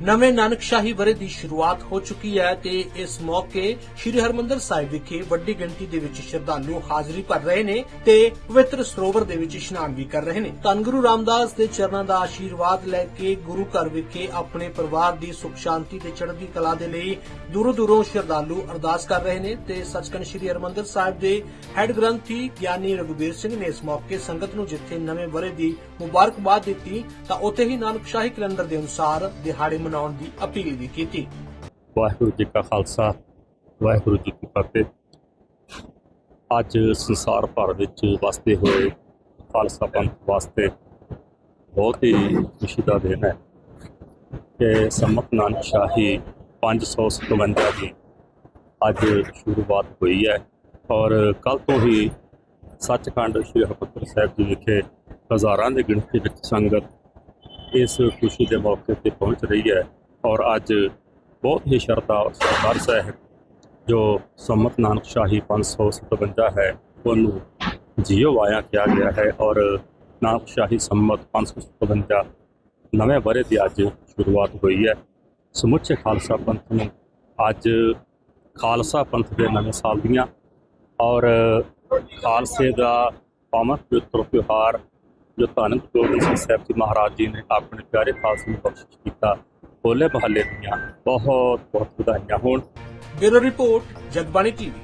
ਨਵੇਂ ਨਾਨਕਸ਼ਾਹੀ ਵਰੇ ਦੀ ਸ਼ੁਰੂਆਤ ਹੋ ਚੁੱਕੀ ਹੈ ਤੇ ਇਸ ਮੌਕੇ ਸ੍ਰੀ ਹਰਮੰਦਰ ਸਾਹਿਬ ਵਿਖੇ ਵੱਡੀ ਗਿਣਤੀ ਦੇ ਵਿੱਚ ਸ਼ਰਧਾਲੂ ਹਾਜ਼ਰੀ ਭਰ ਰਹੇ ਨੇ ਤੇ ਪਵਿੱਤਰ ਸਰੋਵਰ ਦੇ ਵਿੱਚ ਇਸ਼ਨਾਨ ਵੀ ਕਰ ਰਹੇ ਨੇ। ਧੰਨ ਗੁਰੂ ਰਾਮਦਾਸ ਦੇ ਚਰਨਾਂ ਦਾ ਆਸ਼ੀਰਵਾਦ ਲੈ ਕੇ ਗੁਰੂ ਘਰ ਵਿਖੇ ਆਪਣੇ ਪਰਿਵਾਰ ਦੀ ਸੁਖ ਸ਼ਾਂਤੀ ਤੇ ਚੜ੍ਹਦੀ ਕਲਾ ਦੇ ਲਈ ਦੂਰੋਂ ਦੂਰੋਂ ਸ਼ਰਧਾਲੂ ਅਰਦਾਸ ਕਰ ਰਹੇ ਨੇ ਤੇ ਸੱਚਖੰਡ ਸ੍ਰੀ ਹਰਮੰਦਰ ਸਾਹਿਬ ਦੇ ਹੈੱਡ ਗ੍ਰੰਥੀ ਗਿਆਨੀ ਰਘੁਬੀਰ ਸਿੰਘ ਨੇ ਇਸ ਮੌਕੇ ਸੰਗਤ ਨੂੰ ਜਿੱਥੇ ਨਵੇਂ ਵਰੇ ਦੀ ਮੁਬਾਰਕਬਾਦ ਦਿੱਤੀ ਤਾਂ ਉੱਥੇ ਹੀ ਨਾਨਕਸ਼ਾਹੀ ਕੈਲੰਡਰ ਦੇ ਅਨੁਸਾਰ ਦਿਹਾੜੇ ਮਨਾਉਣ ਦੀ ਅਪੀਲ ਵੀ ਕੀਤੀ। ਵਾਹਿਗੁਰੂ ਜੀ ਕਾ ਖਾਲਸਾ, ਵਾਹਿਗੁਰੂ ਜੀ ਕੀ ਫਤਿਹ। ਅੱਜ ਸੰਸਾਰ ਭਰ ਵਿੱਚ ਵਸਦੇ ਹੋਏ ਖਾਲਸਾ ਪੰਥ ਵਾਸਤੇ ਬਹੁਤ ਹੀ ਖੁਸ਼ੀ ਦਾ ਦਿਨ ਹੈ ਕਿ ਸੰਮਤ ਨਾਨਕ ਸ਼ਾਹੀ 557 ਦੀ ਅੱਜ ਸ਼ੁਰੂਆਤ ਹੋਈ ਹੈ ਔਰ ਕੱਲ ਤੋਂ ਹੀ ਸੱਚਖੰਡ ਸ੍ਰੀ ਹਰਿਮੰਦਰ ਸਾਹਿਬ ਜੀ ਵਿਖੇ ਹਜ਼ਾਰਾਂ ਦੀ ਗਿਣਤੀ ਵਿੱਚ ਸੰਗਤ ਇਸ ਖੁਸ਼ੀ ਦੇ ਮੌਕੇ ਤੇ ਪਹੁੰਚ ਰਹੀ ਹੈ ਔਰ ਅੱਜ ਬਹੁਤ ਹੀ ਸ਼ਰਧਾ ਔਰ ਸਤਿਕਾਰ ਜੋ ਸੰਮਤ ਨਾਨਕ ਸ਼ਾਹੀ 557 ਹੈ, ਉਹਨੂੰ ਜੀਓ ਵਾਇਆ ਕਿਹਾ ਗਿਆ ਹੈ ਔਰ ਨਾਨਕ ਸ਼ਾਹੀ ਸੰਮਤ 557 ਨਵੇਂ ਵਰੇ ਦੀ ਅੱਜ ਸ਼ੁਰੂਆਤ ਹੋਈ ਹੈ। ਸਮੁੱਚੇ ਖਾਲਸਾ ਪੰਥ ਨੂੰ ਅੱਜ ਖਾਲਸਾ ਪੰਥ ਦੇ ਨਵੇਂ ਸਾਲ ਦੀਆਂ ਔਰ ਖਾਲਸੇ ਦਾ ਪਾਵਨ ਪਵਿੱਤਰ ਤਿਉਹਾਰ ਜੋ ਧੰਨ ਗੁਰੂ ਗੋਬਿੰਦ ਸਿੰਘ ਸਾਹਿਬ ਜੀ ਮਹਾਰਾਜ ਜੀ ਨੇ ਆਪਣੇ ਪਿਆਰੇ ਖਾਲਸੇ ਨੂੰ ਬਖਸ਼ਿਸ਼ ਕੀਤਾ, ਹੋਲੇ ਮਹੱਲੇ ਦੀਆਂ ਬਹੁਤ ਬਹੁਤ ਵਧਾਈਆਂ ਹੋਣ। Bureau report, Jagbani TV.